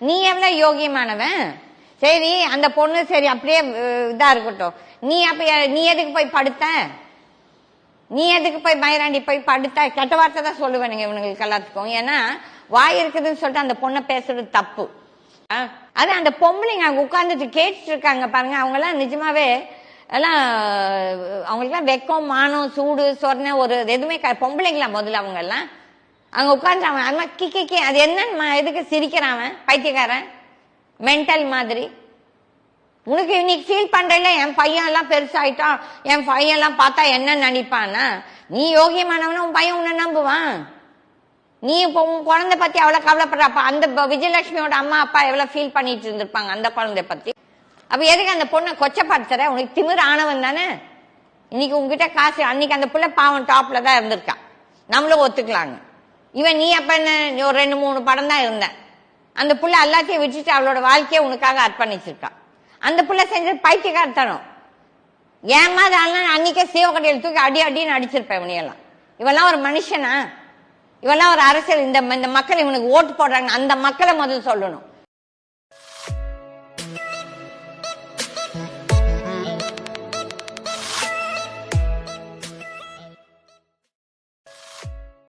நீ எவ்வளோ யோகியமானவன்? சரி அந்த பொண்ணு சரி அப்படியே இதாக இதா இருக்கட்டும். நீ அப்ப நீ எதுக்கு போய் படுத்த? நீ எதுக்கு போய் மயிராண்டி போய் படுத்த? கெட்ட வார்த்தை தான் சொல்லுவேனுங்க இவனுங்களுக்கு எல்லாத்துக்கும். ஏன்னா வாய் இருக்குதுன்னு சொல்லிட்டு அந்த பொண்ணை பேசுறது தப்பு. ஆ, அது அந்த பொம்பளைங்க அங்க உட்கார்ந்துட்டு கேட்டுட்டு இருக்காங்க பாருங்க. அவங்க எல்லாம் நிஜமாவே எல்லாம் அவங்களுக்குலாம் வெக்கம் மானம் சூடு சொர்ண ஒரு எதுவுமே க- பொம்பளைங்களா முதல்ல அவங்க எல்லாம் அங்க உட்கார்ந்து அவன் அது மாதிரி கி கி, கி அது என்னன்னு எதுக்கு சிரிக்கிறான் அவன் பைத்தியக்காரன்? மென்டல் மாதிரி. உனக்கு இன்னைக்கு ஃபீல் பண்றல என் பையன் எல்லாம் பெருசாயிட்டான் என் பையன் எல்லாம் பார்த்தா என்ன நினைப்பானா நீ யோகியமானவன உன் பையன் உன்னை நம்புவான். நீ இப்போ உன் குழந்தை பத்தி அவ்வளவு கவலைப்படுற அப்ப அந்த விஜயலட்சுமியோட அம்மா அப்பா எவ்வளவு ஃபீல் பண்ணிட்டு இருந்திருப்பாங்க அந்த குழந்தைய பத்தி? அப்ப எதுக்கு அந்த பொண்ணை கொச்சப்படுத்துற? உனக்கு திமிர் ஆனவன் தானே? இன்னைக்கு உங்ககிட்ட காசு அன்னைக்கு அந்த பிள்ளை பாவம் டாப்ல தான் இருந்திருக்கான் நம்மளும் ஒத்துக்கலாங்க. இவன் நீ அப்ப என்ன ஒரு ரெண்டு மூணு படம் தான் இருந்த. அந்த புள்ள எல்லாத்தையும் விட்டுட்டு அவளோட வாழ்க்கையை உனக்காக அர்ப்பணிச்சிருக்கா. அந்த புள்ள செஞ்சது பைத்தியக்காரத்தனம். ஏமா அதெல்லாம் அன்னைக்கே சிவகடையில் தூக்கி அடி அடின்னு அடிச்சிருப்பேன் இவனையெல்லாம். இவெல்லாம் ஒரு மனுஷனா? இவெல்லாம் ஒரு அரசியல் இந்த இந்த மக்கள் இவனுக்கு ஓட்டு போடுறாங்க. அந்த மக்களை முதல்ல சொல்லணும்.